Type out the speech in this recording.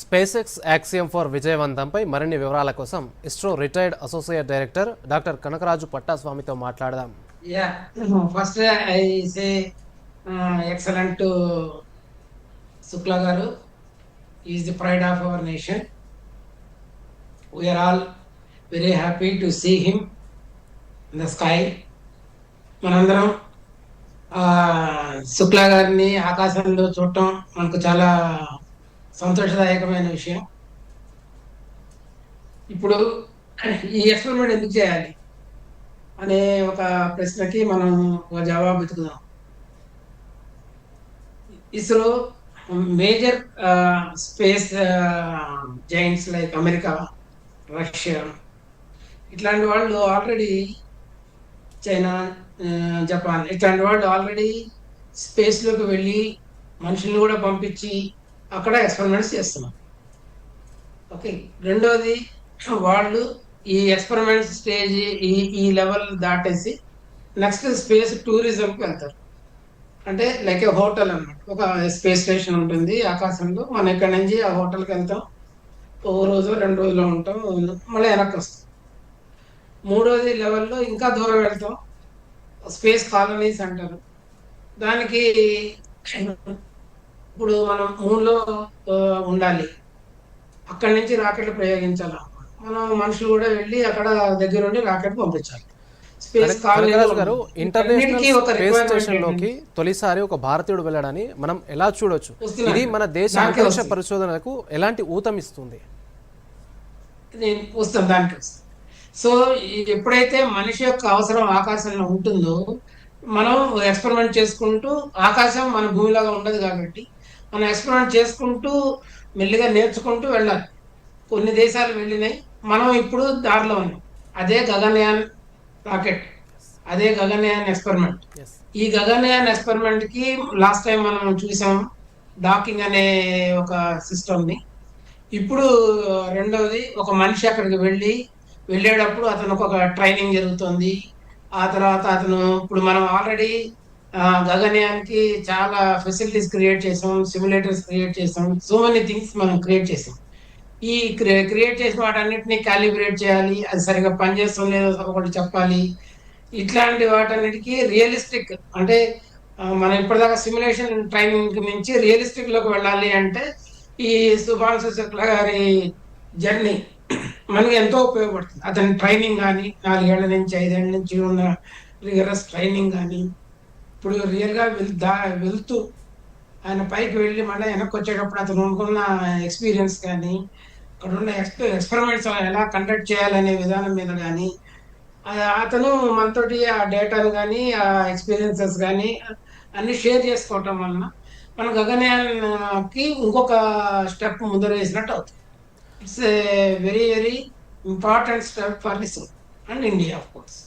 Space X Axiom four విజయవంతంపై మరిన్ని వివరాల కోసం ISRO retired associate director doctor Kanakaraju పట్టాస్వామితో మాట్లాడదాం. ఫస్ట్ ఎక్సలెంట్ శుక్లా గారు. Is the pride of our nation we are all very happy to see him in the sky మనందరం శుక్లా గారిని ఆకాశంలో చూడటం మనకు చాలా సంతోషదాయకమైన విషయం. ఇప్పుడు ఈ ఎక్స్పెరిమెంట్ ఎందుకు చేయాలి? అనే ఒక ప్రశ్నకి మనం ఒక జవాబు వెతుకుదాం. ISRO major space giants like America Russia ఇట్లాంటి వాళ్ళు ఆల్రెడీ చైనా జపాన్ ఇట్లాంటి వాళ్ళు ఆల్రెడీ స్పేస్లోకి వెళ్ళి మనుషుల్ని కూడా పంపించి అక్కడ ఎక్స్పెరిమెంట్స్ చేస్తున్నాం. ఓకే రెండోది వాళ్ళు ఈ ఎక్స్పెరిమెంట్ స్టేజ్ ఈ ఈ లెవెల్ దాటేసి నెక్స్ట్ స్పేస్ టూరిజంకి వెళ్తారు. అంటే లైక్ ఏ హోటల్ అన్నమాట. ఒక స్పేస్ స్టేషన్ ఉంటుంది ఆకాశంలో. మనం ఇక్కడ నుంచి ఆ హోటల్కి వెళ్తాం. ఓ రోజు రెండు రోజులు ఉంటాం. మళ్ళీ వెనక్కి వస్తాం. మూడోది లెవెల్లో ఇంకా దూరం వెళ్తాం. స్పేస్ కాలనీస్ అంటారు. దానికి ఇప్పుడు మనం మూన్లో ఉండాలి. అక్కడి నుంచి రాకెట్లు ప్రయోగించాలి. మనం మనుషులు కూడా వెళ్ళి అక్కడ దగ్గర ఉండి రాకెట్ పంపించాలి గారు ఇంటర్నేషనల్ స్పేస్ స్టేషన్లోకి తొలిసారి ఒక భారతీయుడు వెళ్ళడాన్ని మనం ఎలా చూడొచ్చు. ఇది మన దేశ అంతరిక్ష. పరిశోధనకు ఎలాంటి ఊతమిస్తుంది నేను వస్తాను దానికి సో ఎప్పుడైతే మనిషి యొక్క అవసరం ఆకాశంలో ఉంటుందో మనం ఎక్స్పెరిమెంట్ చేసుకుంటూ ఆకాశం మన భూమిలాగా ఉండదు కాబట్టి మనం ఎక్స్పెరిమెంట్ చేసుకుంటూ మెల్లిగా నేర్చుకుంటూ వెళ్ళాలి. కొన్ని దేశాలు వెళ్ళినాయి. మనం ఇప్పుడు దారిలో ఉన్నాం. అదే గగనయాన్ రాకెట్. అదే గగనయాన్ ఎక్స్పెరిమెంట్. ఈ గగనయాన్ ఎక్స్పెరిమెంట్కి లాస్ట్ టైం మనం చూసాం డాకింగ్ అనే ఒక సిస్టమ్ని ఇప్పుడు రెండవది ఒక మనిషి అక్కడికి వెళ్ళి వెళ్ళేటప్పుడు అతనికి ఒక ట్రైనింగ్ జరుగుతుంది. ఆ తర్వాత అతను ఇప్పుడు మనం ఆల్రెడీ గగనయానికి చాలా ఫెసిలిటీస్ క్రియేట్ చేసాం సిమ్యులేటర్స్ క్రియేట్ చేసాం సో మెనీ థింగ్స్ మనం క్రియేట్ చేసాం. ఈ క్రియేట్ చేసిన వాటన్నిటిని క్యాలిబ్రేట్ చేయాలి అది సరిగా పనిచేస్తాం లేదో ఒకటి చెప్పాలి. ఇట్లాంటి వాటన్నిటికీ రియలిస్టిక్ అంటే మనం ఇప్పటిదాకా సిమ్యులేషన్ ట్రైనింగ్ మించి రియలిస్టిక్లోకి వెళ్ళాలి అంటే ఈ సుభాష్ శుక్ల గారి జర్నీ మనకి ఎంతో ఉపయోగపడుతుంది. అతని ట్రైనింగ్ కానీ నాలుగేళ్ళ నుంచి ఐదేళ్ళ నుంచి ఉన్న రిగరస్ ట్రైనింగ్ కానీ ఇప్పుడు రియల్గా వెళ్ దా వెళ్తూ ఆయన పైకి వెళ్ళి మళ్ళీ వెనక్కి వచ్చేటప్పుడు అతను అనుకున్న ఎక్స్పీరియన్స్ కానీ అక్కడ ఉన్న ఎక్స్పె ఎక్స్పెరిమెంట్స్ ఎలా కండక్ట్ చేయాలనే విధానం మీద కానీ అతను మనతోటి ఆ డేటాను కానీ ఆ ఎక్స్పీరియన్సెస్ కానీ అన్ని షేర్ చేసుకోవటం వలన మన గగనయాన్కి ఇంకొక స్టెప్ ముందర వేసినట్టు అవుతుంది. It's a very very important step for ISRO and India of course